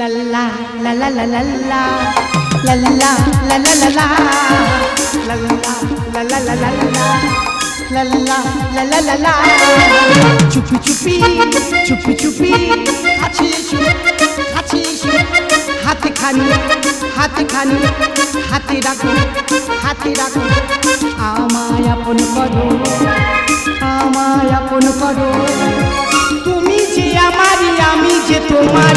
La la la la la la la La la la la la la la La la la la la la la La la la la la la চুপি চুপি চুপি চুপি কাছে এসো হাতে খানি হাতে খানি হাতে রাখো হাতে আমায় আপন করো তুমি যে আমারই আমি যে তোমার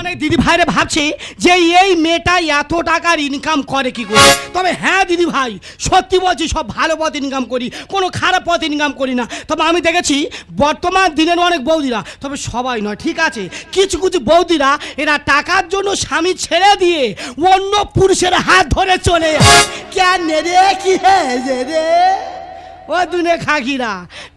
অনেক দিদি ভাইরে ভাবছে যে এই মেয়েটা এত টাকার ইনকাম করে কি করে? তবে হ্যাঁ দিদি ভাই সত্যি বলছি সব ভালো পথ ইনকাম করি, কোনো খারাপ পথ ইনকাম করি না। তবে আমি দেখেছি বর্তমান দিনের অনেক বৌদিরা, তবে সবাই নয়, ঠিক আছে? কিছু কিছু বৌদিরা এরা টাকার জন্য স্বামী ছেড়ে দিয়ে অন্য পুরুষের হাত ধরে চলে যায়। কেন রে, কি হয়েছে রে? ও দুনে খাকিরা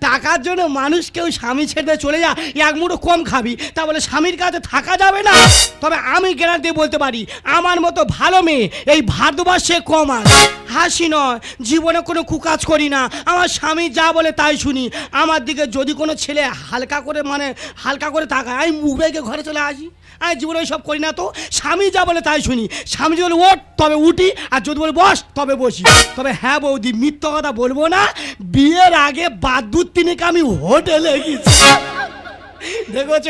টাকার জন্য মানুষ কেউ স্বামী ছেড়ে চলে যা এক মুঠো কম খাবি। তা বলে স্বামীর কাছে থাকা যাবে না। তবে আমি গ্যারান্টি বলতে পারি, আমার মতো ভালো মেয়ে এই ভারতবর্ষে কম আর। হাসি নয়, জীবনে কোনো কুকাজ করি না। আমার স্বামী যা বলে তাই শুনি। আমার দিকে যদি কোনো ছেলে হালকা করে মানে হালকা করে তাকায়, আমি মুখ ঘরে চলে আসি। আমি জীবনে সব করি না তো। স্বামী যা বলে তাই শুনি। স্বামী যদি বলে, ওঠ, তবে উঠি। আর যদি বলে, বস, তবে বসি। তবে হ্যাঁ বৌদি, মিথ্য কথা বলব না। বিয়ের আগে বাদুর তিনেকে আমি হোটেলে গেছি। দেখেছ?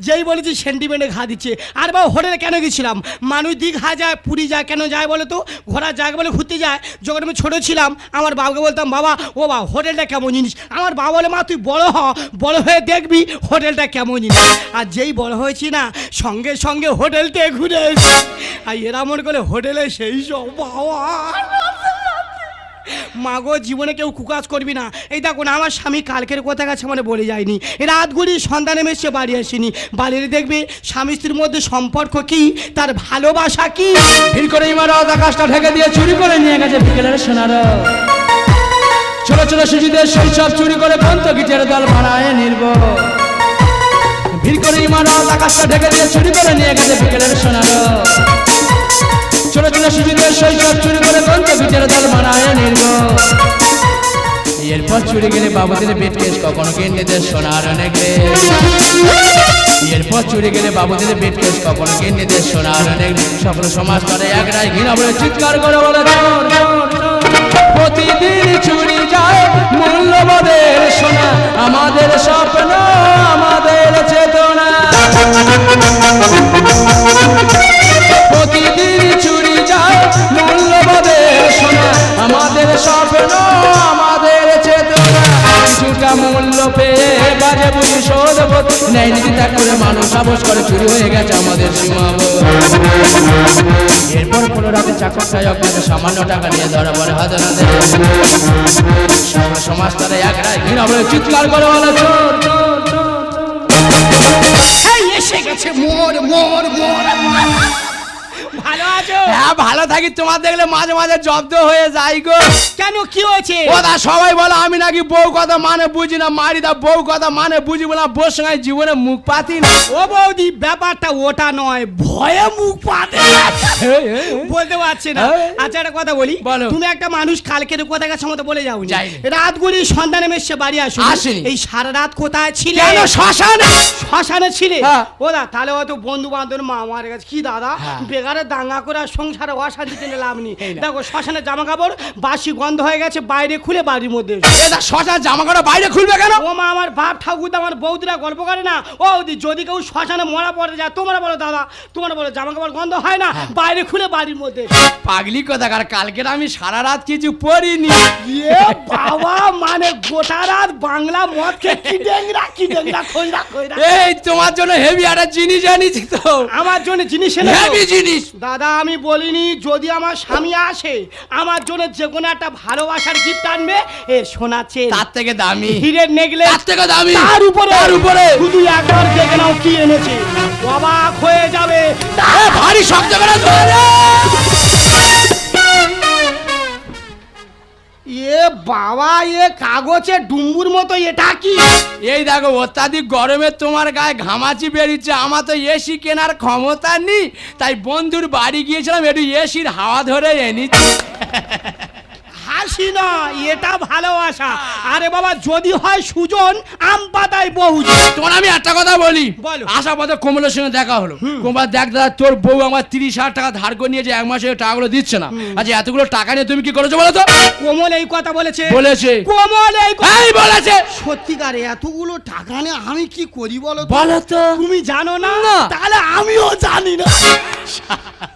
যেই বলেছি সেন্টিমেন্টে ঘা দিচ্ছে। আর বা হোটেলে কেন গেছিলাম? মানুষ দীঘা যায়, পুরী যায়, কেন যায় বলো তো? ঘোরার জায়গা বলে ঘুরতে যায়। যখন আমি ছোটো ছিলাম, আমার বাবাকে বলতাম, বাবা, ও বা হোটেলটা কেমন জিনিস? আমার বাবা বলে, মা, তুই বড় হ, বড় হয়ে দেখবি হোটেলটা কেমন জিনিস। আর যেই বড় হয়েছি না, সঙ্গে সঙ্গে হোটেলটা ঘুরে আর এরা মনে করে হোটেলে সেই সব বাবা। মাগো, জীবনে কেউ কুকাজ করবি না। এই দেখো না, আমার স্বামী কালকের কথা কাছে মানে বলে যায়নি। রাত ঘুরি সন্তান এসে বাড়ি আসেনি। বাড়িতে দেখবে, স্বামী স্ত্রীর মধ্যে সম্পর্ক কি, তার ভালোবাসা কি? ভিড় করে ইমারত আকাশটা ঢেকে দিয়ে চুরি করে নিয়ে গেছে বিকেলের সোনার ছোট ছোট শিশুদের শৈশব চুরি করে পন্ত গিটের দল ভাড়ায় নির্ব ভিড় করে ইমারত আকাশটা ঢেকে দিয়ে চুরি করে নিয়ে গেছে বিকেলের সোনার ছোট ছোট শিশুদের শৈশব চুরি করে পন্ত গিটের দল ভাড়ায় নির্ব এরপর চুরি গেলে বাবুদের বেট কেস কখনো কেন্দ্রীদের সোনার অনেক এরপর চুরি গেলে বাবুদের বেট কেস কখনো কেন্দ্রীদের সোনার অনেক সকল সমাজ করে এক রায় ঘৃণা বলে চিৎকার করে বলে। প্রতিদিন চুরি যায় ন্যায় নীতি ত্যাগ করে মানুষ সাহস করে, শুরু হয়ে গেছে আমাদের সীমাবোধ এরপর কোনো রাতে চাকর আপনাকে সামান্য টাকা নিয়ে ধরা পড়ে হাতে। সমাজ তারা এক রায় বলে চিৎকার করে বলে এসে গেছে, মোর মোর মোর। হ্যাঁ ভালো থাকি তোমার দেখলে মাঝে মাঝে জব্দ হয়ে যাই গো। কেন কি হয়েছে? ওদা সবাই বলে আমি নাকি বউ কথা মানে বুঝি না মারি দা বউ কথা মানে বুঝি না বউর সঙ্গে জীবনে মুখ পাতি না। ও বৌদি ব্যাপারটা ওটা নয় ভয়ে মুখ পাতে বলতে পারছি না। আচ্ছা একটা কথা বলি। বলো। তুমি একটা মানুষ কালকের কথা কাছে মতো বলে যাও। রাত গুলি সন্ধানে মেসে বাড়ি আসো। এই সারা রাত কোথায় ছিলে? শ্মশানে? শ্মশানে ছিলে? হ্যাঁ। ও দা তাহলে হয়তো বন্ধু বান্ধব মা আমার কাছে। কি দাদা হ্যাঁ। বেকারে দাঙ্গা করে সংসারে অশান্তি টেনে লাভ নেই। দেখো শ্মশানে জামা কাপড় বাসি গন্ধ হয়ে গেছে বাইরে খুলে বাড়ির মধ্যে। শ্মশান জামা কাপড় বাইরে খুলবে কেন? ও মা আমার বাপ ঠাকুর তো আমার বৌদিরা গল্প করে না। ও দি যদি কেউ শ্মশানে মরা পড়ে যায় তোমরা বলো দাদা তোমরা বলো জামা কাপড় গন্ধ হয় না? বাইরে খুলে বাড়ির মধ্যে পাগলি কথা কার কালকে আমি সারা রাত কিছু পড়িনি। এ বাবা মানে গোটা রাত বাংলা মদ খেয়ে কি ডেংরা কি ডেংরা খইরা খইরা এই তোমার জন্য হেভি একটা জিনিস আনিছি তো। আমার জন্য জিনিস। হেভি জিনিস। দাদা আমি বলিনি যদি আমার স্বামী আসে আমার জন্য যে কোনো একটা ভালোবাসার গিফট আনবে এ সোনা চেন। তার থেকে দামি। হীরের নেকলেস তার থেকে দামি। তার উপরে। তার উপরে। শুধু একবার দেখে নাও কি এনেছে অবাক হয়ে যাবে। এ, ভারী শব্দ করে এ বাবা, এ কাগজে ডুম্বুর মতো এটা কি? এই দেখো, অত্যাধিক গরমে তোমার গায়ে ঘামাচি বেরিয়েছে। আমার তো এসি কেনার ক্ষমতা নেই। তাই বন্ধুর বাড়ি গিয়েছিলাম, একটু এসির হাওয়া ধরে এনেছি। হাসি না এটা ভালোবাসা। আরে বাবা যদি হয় সুজন আম পাতায় বহু তোমার আমি একটা কথা বলি। বলো। আসার পথে কোমলের সঙ্গে দেখা হলো। কোমল দেখ দাদা তোর বউ আমার তিরিশ হাজার টাকা ধার করে নিয়েছে এক মাসে টাকাগুলো দিচ্ছে না। আচ্ছা এতগুলো টাকা নিয়ে তুমি কি করেছ বলো তো? কোমল এই কথা বলেছে। বলেছে। কোমল এই বলেছে। সত্যিকারে এতগুলো টাকা নিয়ে আমি কি করি বলো তো? বলো তো। তুমি জানো না? না। তাহলে আমিও জানি না।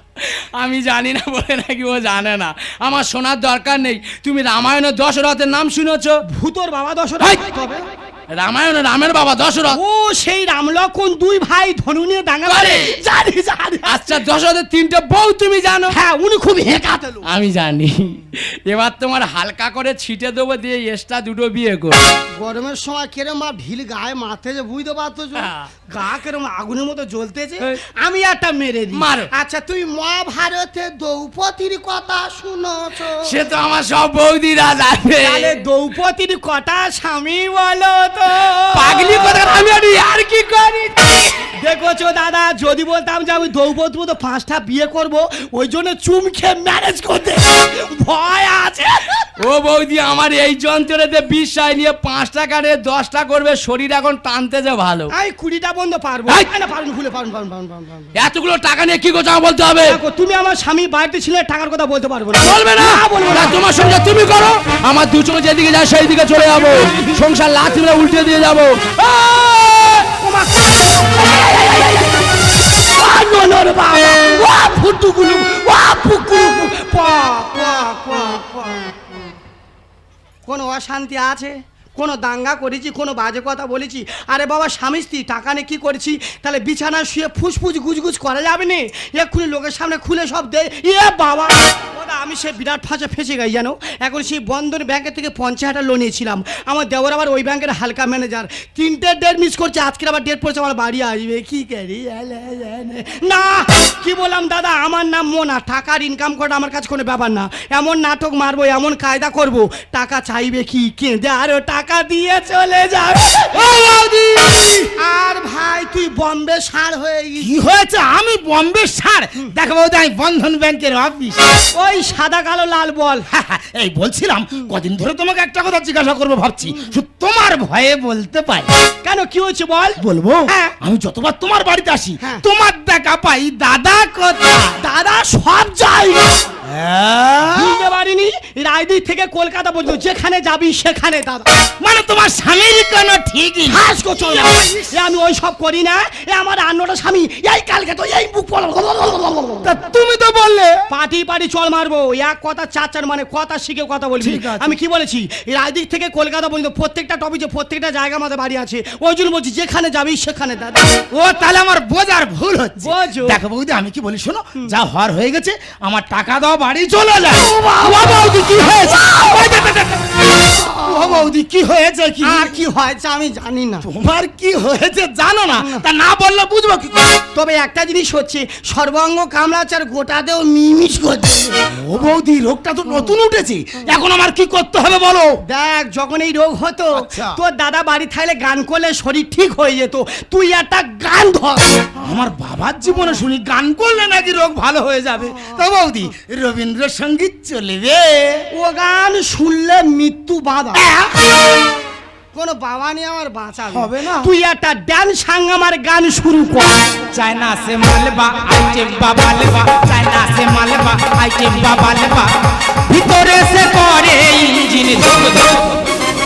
আমি জানি না বলে নাকি ও জানে না। আমার শোনার দরকার নেই। তুমি রামায়ণের দশরথের নাম শুনেছ? ভূতর বাবা দশরথ। রামায়ণে রামের বাবা দশরথ ও সেই রাম লক্ষণ দুই ভাই ধনু নিয়ে দাঙ্গা করে। জানি জানি আচ্ছা দশরথের তিনটে বউ তুমি জানো হ্যাঁ উনি খুব হেঁকাতে। আমি জানি এবার তোমার হালকা করে ছিটে দেবো দিয়ে এক্সট্রা দুটো বিয়ে কর গরমের সময় কেরম মা ঢিল গায়ে যে বুঝতে পারতো যে? হ্যাঁ। গা কেরম আগুনের মতো জ্বলতেছে। আমি একটা মেরে দিই মারো। আচ্ছা তুই মহাভারতে দ্রৌপদীর কথা শুনেছ সে তো আমার সব বৌদিরা জানে তাহলে দ্রৌপদীর কথা স্বামী বলো পাগলি কথা আমি আর কি করি? দেখোছো দাদা যদি বলতাম যে আমি দ্রৌপদী মতো পাঁচটা বিয়ে করব ওই জন্য চুম খেয়ে ম্যারেজ করতে ভয় আছে। ও বৌদি আমার এই যন্ত্রেতে বিশ্বাস নিয়ে পাঁচটা কাটে দশটা করবে শরীর এখন টানতে যে ভালো। আমি কুড়িটা বন্ধ পারব। না পারুন খুলে পারুন পারুন পারুন। এতগুলো টাকা নিয়ে কি করছ আমাকে বলতে হবে? তুমি আমার স্বামী বাড়িতে ছিলে টাকার কথা বলতে পারব না। বলবে না? বলব না। তোমার সঙ্গে তুমি করো। আমার দু চোখ যেদিকে যায় সেই দিকে চলে যাব। সংসার লাথি উল্টে দিয়ে যাব। অশান্তি আছে? কোনো দাঙ্গা করেছি, কোনো বাজে কথা বলেছি। আরে বাবা, স্বামী স্ত্রী, টাকা নিয়ে কী করেছি? তাহলে বিছানায় শুয়ে ফুসফুস গুজগুজ করা যাবে না? এক্ষুনি লোকের সামনে খুলে সব দে। ইয়ে বাবা! আমি সে বিরাট ফাঁসে ফেসে গাই জানো? এখন সেই বন্ধন ব্যাংকের থেকে পঞ্চাশ হাজার লোন নিয়েছিলাম। আমার দেওয়ার আবার ওই ব্যাংকের হালকা ম্যানেজার তিনটে ডেট মিস করছে, আজকের আবার ডেট পড়ছে, আমার বাড়ি আসবে। কি করি না, কি বললাম দাদা, আমার নাম মোনা। টাকার ইনকাম করা আমার কাছে কোনো ব্যাপার না। এমন নাটক মারবো, এমন কায়দা করব। টাকা চাইবে কি? কেঁদে, আরও টাকা দিয়ে চলে যাবে। আর ভাই তুই বম্বে সার হয়ে কি হয়েছে? আমি বম্বে সার? দেখো বৌদি আমি বন্ধন ব্যাংকের অফিস ওই সাদা কালো লাল বল। এই বলছিলাম কদিন ধরে তোমাকে একটা কথা জিজ্ঞাসা করব ভাবছি। তোমার ভয়ে বলতে পারি। কেন কি হয়েছে বল? বলব? হ্যাঁ। আমি যতবার তোমার বাড়িতে আসি হ্যাঁ। তোমার দেখা পাই দাদা কথা দাদা সব যাই হ্যাঁ? বুঝতে পারিনি রায়দিক থেকে কলকাতা পর্যন্ত যেখানে যাবি সেখানে দাদা। মানে তোমার স্বামীর কোনো ঠিকই হাস করছ আমি ওই সব করি না এ আমার আন্নটা স্বামী এই কালকে তো এই বুক তা তুমি তো বললে। পাটি পাটি চল মারবো এক কথা চার চার মানে কথা শিখে কথা বলবি। আমি কি বলেছি রায়দিক থেকে কলকাতা পর্যন্ত প্রত্যেকটা টপিকে প্রত্যেকটা জায়গা আমাদের বাড়ি আছে। ওই জন্য বলছি যেখানে যাবি সেখানে দাদা। ও তাহলে আমার বোঝার ভুল হচ্ছে। দেখো বৌদি আমি কি বলি শোনো যা হওয়ার হয়ে গেছে আমার টাকা দাও বাড়ি চলে যায় কি হয়েছে। ও বৌদি কি হয়েছে কি? আর কি হয়েছে আমি জানি না। তোমার কি হয়েছে জানো না? তা না বললে বুঝব কি? তবে একটা জিনিস হচ্ছে সর্বাঙ্গ কামড়াচার গোটাতেও মিমিস করছে ও বৌদি রোগটা তো নতুন উঠেছে। এখন আমার কি করতে হবে বলো? দেখ যখন এই রোগ হতো আচ্ছা। তোর দাদা বাড়ি থাকলে গান করলে শরীর ঠিক হয়ে যেত। তুই একটা গান ধর। আমার বাবার জীবনে শুনি গান করলে নাকি রোগ ভালো হয়ে যাবে। তো বৌদি রবীন্দ্রসঙ্গীত চলবে। ও গান শুনলে মৃত্যু বাধা কোনো বাবা নিয়ে আমার বাঁচাবে। হবে না। তুই একটা ড্যান্স সাং আমার গান শুরু কর। চায়না সে মালবা আইটে বাবা লেবা। চায়না সে মালবা আইটে বাবা লেবা। ভিতরে সে করে ইঞ্জিন ধুক ধুক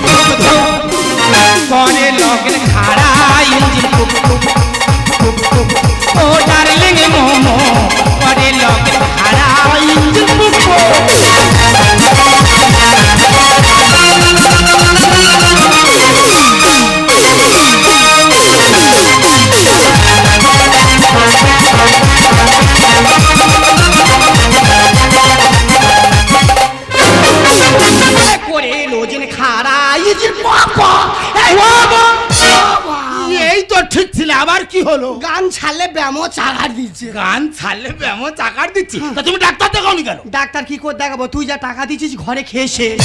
ধুক ধুক। করে লগন খাড়া ইঞ্জিন টুক টুক টুক টুক। ও ডার্লিং মোমো করে লগন খাড়া ইঞ্জিন টুক টুক। এই তো ঠিক ছিল আবার কি হলো? গান ছাড়লে ব্যামো চাগার দিচ্ছে। গান ছাড়লে ব্যামো চাকার দিচ্ছি। তা তুমি ডাক্তার দেখাওনি কেন? ডাক্তার কি করে দেখাবো? তুই যা টাকা দিচ্ছিস ঘরে খেয়ে শেষ।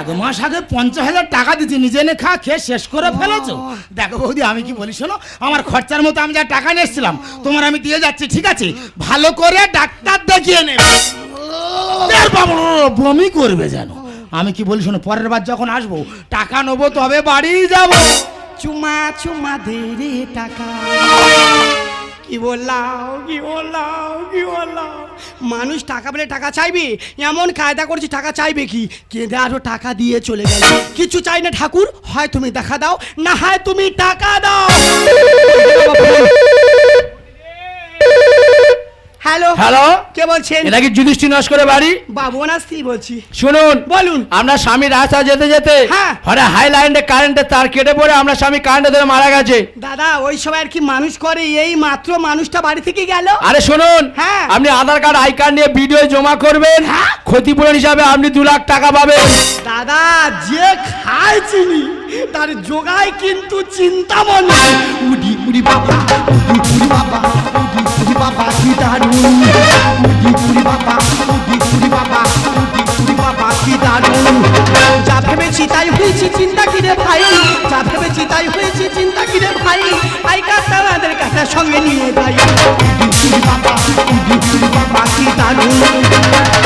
এক মাস আগে পঞ্চাশ হাজার টাকা দিচ্ছি নিজে এনে খা খেয়ে শেষ করে ফেলেছো। দেখো বৌদি আমি কি বলি শোনো আমার খরচার মতো আমি যা টাকা নিয়ে এসেছিলাম তোমার আমি দিয়ে যাচ্ছি ঠিক আছে? ভালো করে ডাক্তার দেখিয়ে নেবে। বমি করবে যেন। আমি কি বলি শোনো পরের বার যখন আসব টাকা নেব তবে বাড়ি যাব। চুমা চুমা দে রে টাকা। কি বললাম কি বললাম কি বললাম? মানুষ টাকা পেলে টাকা চাইবে? এমন কায়দা করছি টাকা চাইবে কি? কেঁদে আরও টাকা দিয়ে চলে গেল। কিছু চাই না ঠাকুর? হয় তুমি দেখা দাও না হয় তুমি টাকা দাও। হ্যালো হ্যালো কে বলছেন? এটা কি যুধিষ্ঠির নস্করে বাড়ি? বাবু না স্ত্রী বলছি। শুনুন বলুন। আপনার স্বামী রাস্তা যেতে যেতে হ্যাঁ। হরে হাই লাইনে কারেন্টের তার কেটে পড়ে আমরা স্বামী কারেন্টে ধরে মারা গেছে। দাদা ওই সময় আর কি মানুষ করে এই মাত্র মানুষটা বাড়ি থেকে গেল। আরে শুনুন হ্যাঁ। আপনি আধার কার্ড আই কার্ড নিয়ে ভিডিও জমা করবেন। ক্ষতিপূরণ হিসাবে আপনি দু লাখ টাকা পাবেন। দাদা যে খায় চিনি তার যোগায় কিন্তু চিন্তা মনে উডি উডি বাবা উডি বাবা। বাবা, কি দারুণ। উডি উডি বাবা উডি উডি বাবা উডি উডি বাবা, কি দারুণ। যা ভেবেছি তাই হয়েছি, চিন্তা কিরে ভাই? যা ভেবেছি তাই হয়েছি, চিন্তা কিরে ভাই? আই কাটা আমাদের কাটা সঙ্গে নিয়ে যাই। উডি উডি বাবা উডি উডি বাবা, কি দারুণ।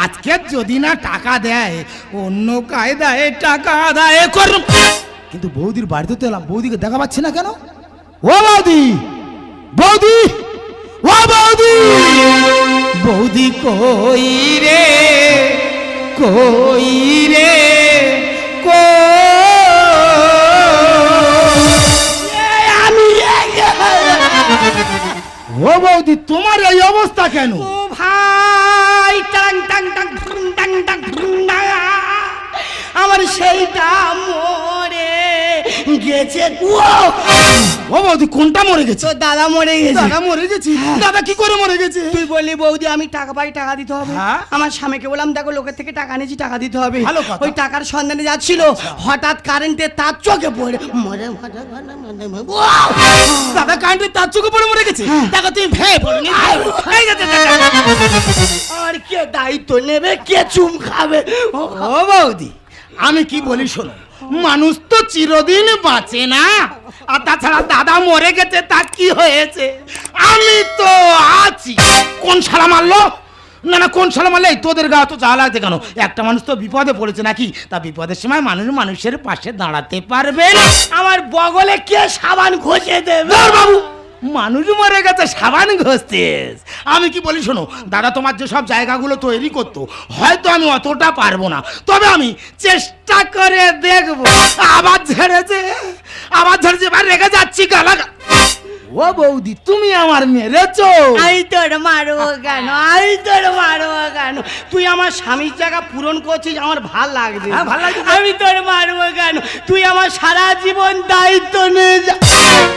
আজকে যদি না টাকা দেয় অন্য কায়দায় টাকা আদায় কর কিন্তু বৌদির বাড়িতে তো এলাম বৌদিকে দেখা পাচ্ছি না কেন? ও বৌদি! বৌদি! ও বৌদি! বৌদি কই রে? কই রে? আমি ও বৌদি তোমার এই অবস্থা কেন? ও ভাই! আমার সেইটা মরে গেছে ও ও বৌদি কোনটা মরে গেছে? তো দাদা মরে গেছে। দাদা মরে গেছি? দাদা কি করে মরে গেছে? তুই বললি বৌদি আমি টাকা পাই টাকা দিতে হবে। হ্যাঁ। আমার স্বামীকে বললাম দেখো লোকের থেকে টাকা নিয়েছি টাকা দিতে হবে। ওই টাকার সন্ধানে যাচ্ছিল। হঠাৎ কারেন্টের তার চোখে পড়ে। মরে! দাদা কারেন্টে তার চোখে পড়ে মরে গেছে? দেখো তুমি ভেয়ে পড়নি। আর কে দায়িত্ব নেবে? কে চুম খাবে? ও বৌদি আমি কি বলি শোনো? মানুষ তো চিরদিন বাঁচে না। আর তাছাড়া দাদা মরে গেছে, তা কি হয়েছে? আমি তো আছি। কোন সালা মারলো? না না, কোন সালা মারলে? তোদের গা তো যা লাগছে কেন? একটা মানুষ তো বিপদে পড়েছে নাকি? তা বিপদের সময় মানুষ মানুষের পাশে দাঁড়াতে পারবে আমার বগলে কে সাবান ঘষে দেবে? বাবু! মানুষ মরে গেছে, সাবান ঘষতেস। আমি কি বলি শোনো, দাদা তোমার যে সব জায়গাগুলো তৈরি করতো, হয়তো আমি অতটা পারব না। তবে আমি চেষ্টা করে দেখব। আবার ঝেড়েছে আবার ঝেড়েছে, এবার রেগে যাচ্ছি গালা ও বৌদি তুমি আমার মেরেছো। আই তোর মারবো কেন? আই তোর মারবো কেন? তুই আমার স্বামীর জায়গা পূরণ করছিস আমার ভালো লাগছে হ্যাঁ, ভালো লাগছে। আমি তোর মারবো কেন? তুই আমার সারা জীবন দায়িত্ব নিয়ে যা।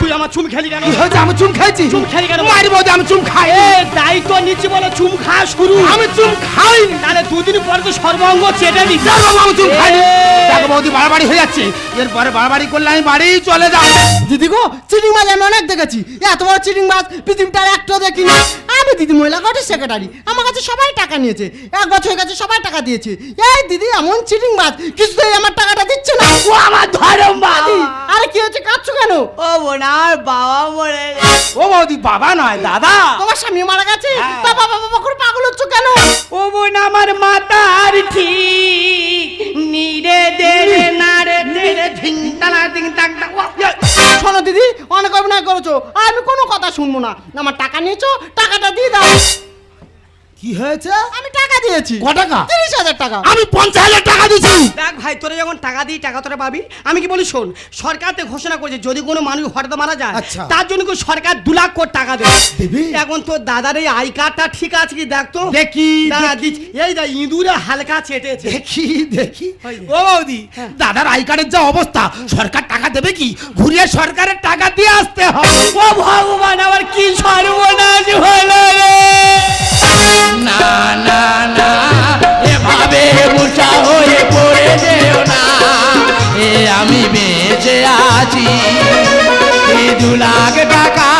তুই আমার চুম খেলি কেন? হয়েছে? আমি চুম খাইছি চুম খালি কেন? মারি বৌদি আমি চুম খাই। এ দায়িত্ব নিচ্ছি বলে চুম খাওয়া শুরু। আমি চুম খাইনি তাহলে দুদিন পরে তো সর্বাঙ্গ চেটে দিচ্ছি বাবু চুম খাইনি এ। দেখো বৌদি বাড়াবাড়ি হয়ে যাচ্ছে। এরপরে বাড়াবাড়ি করলে আমি বাড়ি চলে যাব দিদি গো চিটিং মাছ আমি অনেক দেখেছি। এত বড় চিটিং মাছ পৃথিবীটার একটা দেখিনি। আমি দিদি? মহিলা ঘটের সেক্রেটারি আমার কাছে সবাই টাকা নিয়েছে। এক বছর হয়ে গেছে সবাই টাকা দিয়েছে। এই দিদি এমন চিটিং মাছ কিছুতেই আমার টাকাটা দিচ্ছে না। ও আমার ধরম দিদি, আরে কি হচ্ছে কাঁদছো কেন? ও বোন আমার বাবা মরে ও বৌদি বাবা নয় দাদা। তোমার স্বামী মারা গেছে? হ্যাঁ। তা বাবা বাবা করে পাগল হচ্ছ কেন? ও বোন আমার মাতার ঠিক নিরে দেরে নারে দেরে ধিং টানা ধিং ও, শোনো দিদি অনেক অভিনয় করেছ। আমি কোনো কথা শুনব না। আমার টাকা নিয়েছো টাকাটা দিয়ে দাও কি হয়েছে? আমি টাকা দিয়েছি। ক টাকা? তিরিশ হাজার টাকা। আমি পঞ্চাশ হাজার টাকা দিয়েছি দেখ ভাই তোরা যখন টাকা দিই টাকা তোরা পাবি। আমি কি বলি শোন সরকার তো ঘোষণা করেছে যদি কোনো মানুষ হঠাৎ মারা যায় আচ্ছা। তার জন্য কি সরকার দু লাখ কোটি টাকা দেবে? দেবে? এখন তোর দাদার এই আই কার্ডটা ঠিক আছে কি? দেখ তো। দেখি। এই দা ইঁদুরে হালকা চেটেছে। দেখি দেখি। ও বৌদি দাদার আই কার্ডের যা অবস্থা সরকার টাকা দেবে কি? ঘুরিয়ে সরকারের টাকা দিয়ে আসতে হবে ও ভগবান আমার কি সর্বনাশ হলো রে? না না না এভাবে মুচা হয়ে না। এ আমি বেঁচে আছি। দু লাখ টাকা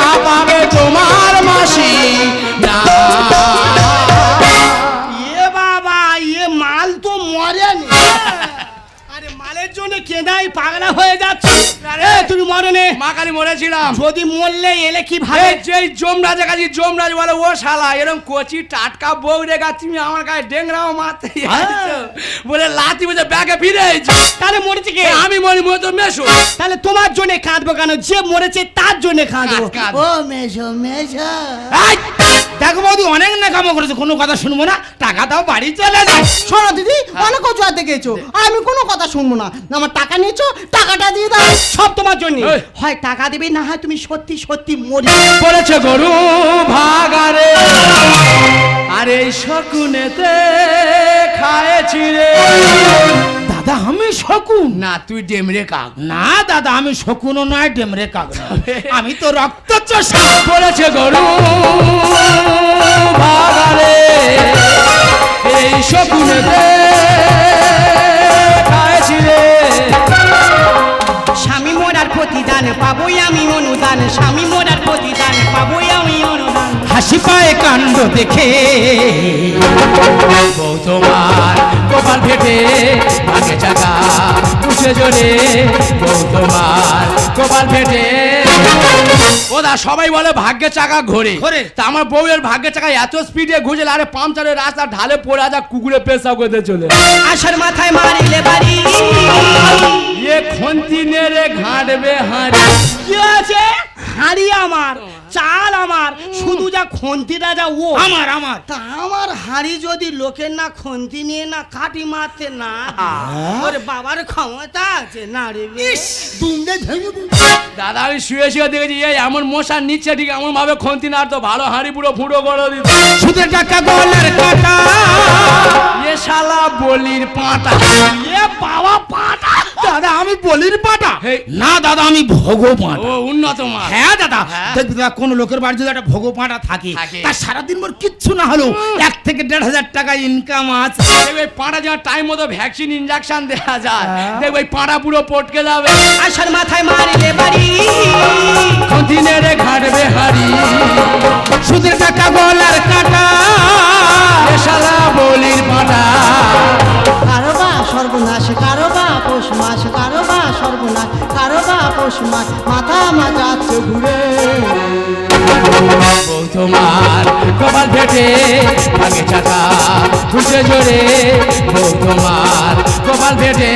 মরনে মরেছিলাম। যদি মরলে এলে কি ভাবে? এই যে যমরাজ কাছে যমরাজ বলে ও শালা এরকম কচি টাটকা বউ রেখা তুমি আমার গায়ে ডেংরাও মারতে বলে লাতি বলে ব্যাগে ফিরে তাহলে মরেছে কে? আমি মরি মরে তো মেশো। তাহলে তোমার জন্য কাঁদবো কেন? যে মরেছে তার জন্য কাঁদবো। কাঁদ, কাঁদ। ও মেশো মেশো। দেখো বৌদি অনেক নাকামো করেছ কোনো কথা শুনব না। টাকা দাও বাড়ি চলে যাও। শোনো দিদি অনেক অজুহাত দেখেছ। আমি কোনো কথা শুনব না। আমার টাকা নিয়েছো টাকাটা দিয়ে দাও। সব তোমার জন্য। হয় টাকা দেবে না হয় তুমি সত্যি সত্যি মরি বলেছে গরু ভাগারে আরে এই শকুনেতে খায়েছি রে। দাদা আমি শকুন। না তুই ডেমরে কাক। না দাদা আমি শকুনও নয় ডেমরে কাক আমি তো রক্ত চষা। বলেছে গরু ভাগারে এই শকুনেতে খায়েছি রে। স্বামী মোরার প্রতিদান পাবোই আমি অনুদান। স্বামী মোরার প্রতিদান পাবোই আমি অনুদান। হাসি পায়ে কাণ্ড দেখে। বউ তোমার কপাল ফেটে ভাগে চাকা উঠে জোরে। বউ তোমার কপাল ফেটে। ওদা সবাই বলে ভাগ্যে চাকা ঘোরে। ঘোরে। তা আমার বউয়ের ভাগ্যে চাকা এত স্পিডে ঘুরছিল আরে পাংচারের রাস্তা ঢালে পড়ে আজা কুকুরে পেশা করতে চলে। আশার মাথায় মারিলে বাড়ি। এ খন্তি নেড়ে ঘাঁটবে হাঁড়ি। কি আছে হাড়ি আমার চাল আমার শুধু যা খন্তিটা যা ও। আমার আমার। তা আমার হাড়ি যদি লোকের না খন্তি নিয়ে না কাটি মারতে না ওরে বাবার ক্ষমতা আছে না রে দুমড়ে ভেঙে দাদা আমি শুয়ে শুয়ে দেখেছি এই এমন মশার নিচ্ছে ঠিক এমন ভাবে খন্তি না তো ভালো হাঁড়ি পুরো ফুটো করে দিত সুদের টাকা গলার কাটা। এ শালা বলির পাঁটা। এ বাবা পাটা। দাদা আমি বলির পাটা। না দাদা আমি ভোগো পাটা। ও উন্নত মাল হ্যাঁ দাদা। হ্যাঁ। দেখবি দাদা কোন লোকের বাড়ি যদি একটা ভোগো পাটা থাকে। তার সারাদিন মোর কিচ্ছু না হলো। এক থেকে দেড় হাজার টাকা ইনকাম আছে। ওই পাঁটা যখন টাইম মতো ভ্যাকসিন ইঞ্জেকশন দেওয়া যায়। হ্যাঁ। ওই পাঁটা পুরো পটকে যাবে। আশার মাথায় মারিলে বাড়ি। দিনের ঘাটবে হাড়ি। সুদের টাকা গলার কাটা। এ শালা বলির পাঁটা। কারও বা সর্বনাশ মাস কারও বা সর্বনাশ কারও বা পৌষ মাস মাথা মাজাচ্ছে ঘুরে। তোমার কপাল ফেটে আগে চাকা খুশে জোরে তোমার কপাল ফেটে।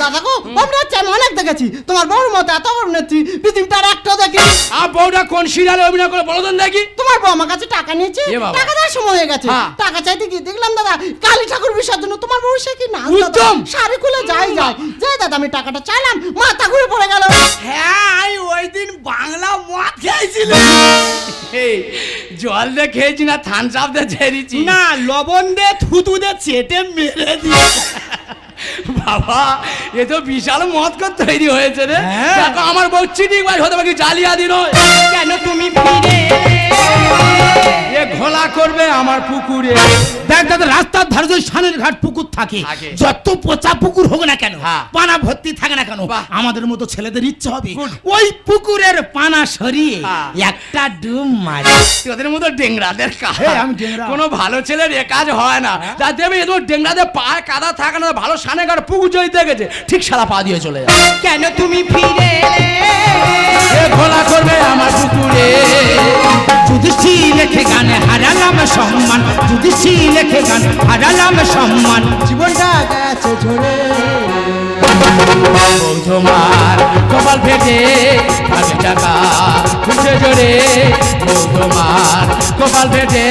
দাদা গো আমরা হচ্ছে আমি অনেক দেখেছি তোমার বউর মতো এত বড় নেত্রী পৃথিবীটার একটা দেখি। আর বউটা কোন সিরিয়ালে অভিনয় করে বলো দেখি তোমার বউ আমার কাছে টাকা নিয়েছে এ বাবা। টাকা দেওয়ার সময় হয়ে গেছে। হ্যাঁ। টাকা চাইতে গিয়ে দেখলাম দাদা কালী ঠাকুর বিসর্জন তোমার বউ সে কি না উত্তম। শাড়ি খুলে যাই যায় যাই দাদা আমি টাকাটা চাইলাম মাথা ঘুরে পড়ে গেল। হ্যাঁ আমি ওই দিন বাংলা মদ খেয়েছিল। এই, জল দিয়ে খেয়েছি না থান চাপ দিয়ে ছেড়েছি না লবণ দে থুতু দে চেটে মেরে দিয়ে বাবা এ তো বিশাল মত কর তৈরি হয়েছে রে হ্যাঁ। দেখো আমার বউ চিটিং বাজ হতে পারে জালিয়াদি নয় কেন তুমি ফিরে এ ঘোলা করবে আমার পুকুরে দেখ দাদা রাস্তার ধারে যদি সানের ঘাট পুকুর থাকে। যত পচা পুকুর হোক না কেন হ্যাঁ। পানা ভর্তি থাকে না কেন আমাদের মতো ছেলেদের ইচ্ছে হবে ওই পুকুরের পানা সরিয়ে হ্যাঁ। একটা ডুব মারি তোদের মতো ডেংরাদের কাজ আমি ডেংরা। কোনো ভালো ছেলের এ কাজ হয় না যা দেবে এদের ডেংরাদের পায়ে কাদা থাকে না ভালো সানে গাড় পুকুর যদি গেছে ঠিক সারা পা দিয়ে চলে যাবে। কেন তুমি ফিরে এ ঘোলা করবে আমার পুকুরে। যুধিষ্ঠি লেখে গানে হারালাম সম্মান যুধিষ্ঠি লেখে গান হারালাম সম্মান। জীবনটা গেছে ঝরে। তোমার কপাল ফেটে আগে টাকা খুঁজে জোরে। তোমার কপাল ফেটে।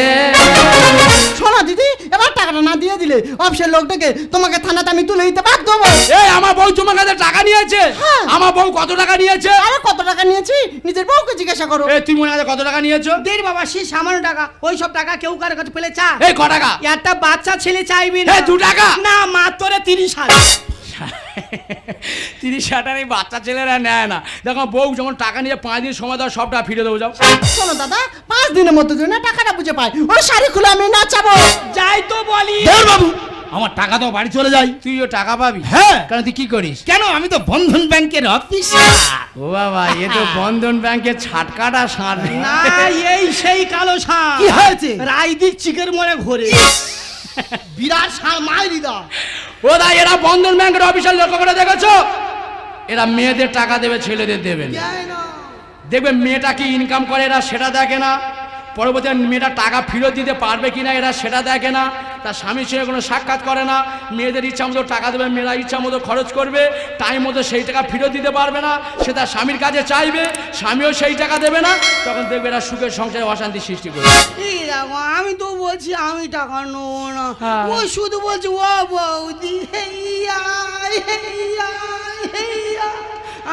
টাকাটা না দিয়ে দিলে অফিসের লোকটাকে তোমাকে থানাতে আমি তুলে দিতে বাধ্য হব। এই আমার বউ তোমার কাছে টাকা নিয়েছে? হ্যাঁ। আমার বউ কত টাকা নিয়েছে? আরে কত টাকা নিয়েছি? নিজের বউকে জিজ্ঞাসা করো। এই তুমি মনে কাছে কত টাকা নিয়েছো? দের বাবা সে সামান্য টাকা। ওই সব টাকা কেউ কারও কাছে পেলে চা। এই ক টাকা? একটা বাচ্চা ছেলে চাইবি না। দু টাকা? না মাত্র তিরিশ হাজার। তিরিশ হাজার এই বাচ্চা ছেলেরা নেয় না। দেখো বউ যখন টাকা নিয়ে পাঁচ দিন সময় দাও সব টাকা ফিরে দেবো যাও। শোনো দাদা পাঁচ দিনের মধ্যে যদি না টাকাটা বুঝে পাই ওই শাড়ি খুলে আমি নাচাবো। যাই তো বলি। বাবু আমার টাকা তো বাড়ি চলে যায় তুইও টাকা পাবি? হ্যাঁ। কারণ তুই কি করিস? কেন? আমি তো বন্ধন ব্যাংকের অফিস ও বাবা এ তো বন্ধন ব্যাংকের ছাটকাটা সার। না এই সেই কালো ষাঁড় কি হয়েছে? রাইদিক চিকের মনে ঘোরে। বিরাট ষাঁড় মাইরি দা ও দা এরা বন্ধন ব্যাংকের অফিসার লক্ষ্য করে দেখেছ? এরা মেয়েদের টাকা দেবে ছেলেদের দেবে না। দেখবে মেয়েটা কি ইনকাম করে এরা সেটা দেখে না। পরবর্তী মেয়েটা টাকা ফেরত দিতে পারবে কি না এরা সেটা দেখে না। তার স্বামীর সঙ্গে কোনো সাক্ষাৎ করে না। মেয়েদের ইচ্ছা মতো টাকা দেবে মেয়েরা ইচ্ছা মতো খরচ করবে। টাইম মতো সেই টাকা ফেরত দিতে পারবে না। সে তার স্বামীর কাছে চাইবে স্বামীও সেই টাকা দেবে না। তখন দেখবে এরা সুখের সংসারে অশান্তি সৃষ্টি করবে। আমি তো বলছি আমি টাকা নেব না। হ্যাঁ। ও শুধু বলছি ও বৌদি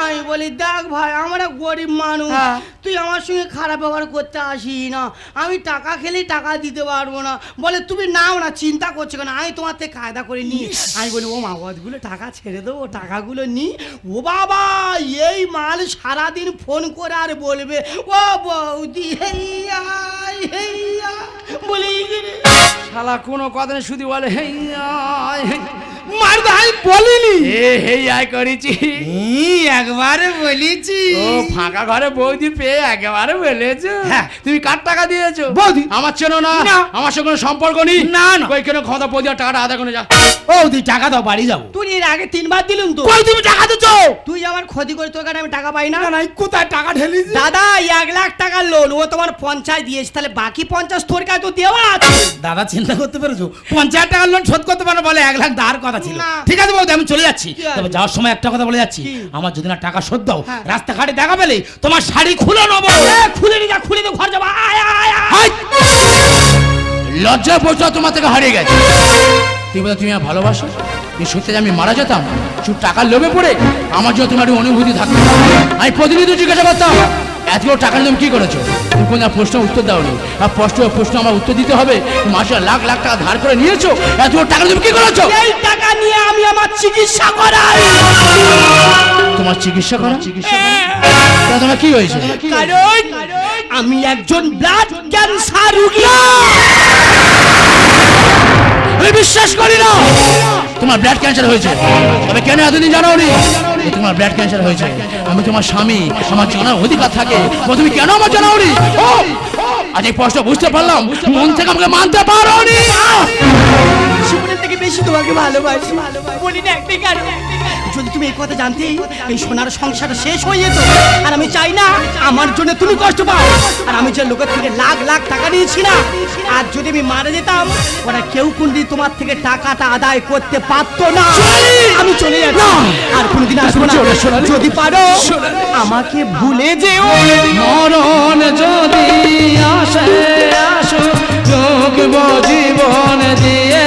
আমি বলি দেখ ভাই আমরা গরিব মানুষ। হ্যাঁ। তুই আমার সঙ্গে খারাপ ব্যবহার করতে আসি না। আমি টাকা খেলেই টাকা দিতে পারব না। বলে তুমি নাও না চিন্তা করছ কেন? আমি তোমার থেকে কায়দা করে নিই। আমি বলি ও মা গুলো টাকা ছেড়ে দেবো টাকাগুলো নি ও বাবা এই মাল সারাদিন ফোন করে আর বলবে ও বৌদি হেইয়া হেইয়া বলে শালা কোনো কথা নেই শুধু বলে হেই আয়, হেই। মার ভাই বলিনি। এ হেই আয় করেছি। একবারে বলেছি। ও ফাঁকা ঘরে বৌদি পেয়ে একেবারে বলেছ। হ্যাঁ। তুমি কার টাকা দিয়েছ? বৌদি। আমার চেনো না। আমার সঙ্গে সম্পর্ক নেই। না, না। কই কেন ক্ষমতা বৌদি আর টাকাটা আদা করে যা। ও তুই টাকা দাও বাড়ি যাব। তুই এর আগে তিনবার দিলুম তো। কই তুমি টাকা দিচ্ছ? তুই আমার ক্ষতি করে তোর কাছে আমি টাকা পাই না। না কোথায় টাকা ঢেলিছি? দাদা এক লাখ টাকার লোন ও তোমার পঞ্চাশ দিয়েছে। তাহলে বাকি পঞ্চাশ তোর কাছে তো দেওয়া আছে। দাদা চিন্তা করতে পেরেছ? পঞ্চাশ টাকার লোন শোধ করতে পারো বলে এক লাখ ধার কথা ছিল ঠিক আছে? বলতে আমি চলে যাচ্ছি। আছে? তবে যাওয়ার সময় একটা কথা বলে যাচ্ছি। আমার যদি না টাকা শোধ দাও হ্যাঁ। রাস্তাঘাটে দেখা পেলে তোমার শাড়ি খুলে নেব। খুলে নি যা খুলে তো ঘর যাবা। আয় আয় আয় লজ্জা তোমার থেকে হারিয়ে গেছে। তুমি বলো তুমি আমার ভালোবাসো? এই সত্যি আমি মারা যেতাম শুধু টাকার লোভে পড়ে আমার জন্য তোমার অনুভূতি থাকতো। আমি প্রতিদিন তো জিজ্ঞাসা করতাম এতগুলো টাকা তুমি কি করেছ? তুমি না প্রশ্ন উত্তর দাওনি। আর প্রশ্ন প্রশ্ন আমার উত্তর দিতে হবে। মাসে লাখ লাখ টাকা ধার করে নিয়েছো। এতগুলো টাকা তুমি কি করেছ? এই টাকা নিয়ে আমি আমার চিকিৎসা করাই। তোমার চিকিৎসা করা? চিকিৎসা তোমার কি হয়েছে? কারণ আমি একজন ব্লাড ক্যান্সার রুগী। বিশ্বাস করি না। তোমার ব্লাড ক্যান্সার হয়েছে। তবে কেন এতদিন জানাওনি? তোমার ব্লাড ক্যান্সার হয়েছে। আমি তোমার স্বামী, আমার জানার অধিকার থাকে। তুমি কেন আমার জানাওনি? ও! আজ এই প্রশ্ন বুঝতে পারলাম। মন থেকে আমাকে মানতে জীবনের থেকে বেশি তোমাকে ভালোবাসি। বলি না একটাই কারণ। যদি তুমি এই কথা জানতে এই সোনার সংসার শেষ হয়ে যেত আর আমি চাই না আমার জন্য তুমি কষ্ট পাও। আর আমি যে লোকের থেকে লাখ লাখ টাকা নিয়েছি না আর যদি আমি মারা যেতাম ওরা কেউ কোনদিন তোমার থেকে টাকাটা আদায় করতে পারতো না। আমি চলে যেতাম। আর কোনদিন আসব না। যদি পারো আমাকে ভুলে যেও। মরণ যদি আসে আসো যোগব জীবন দিয়ে।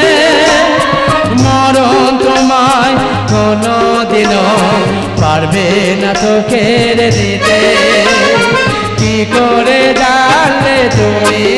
পারবে না তো কেড়ে দিতে কি করে জানলে তুমি?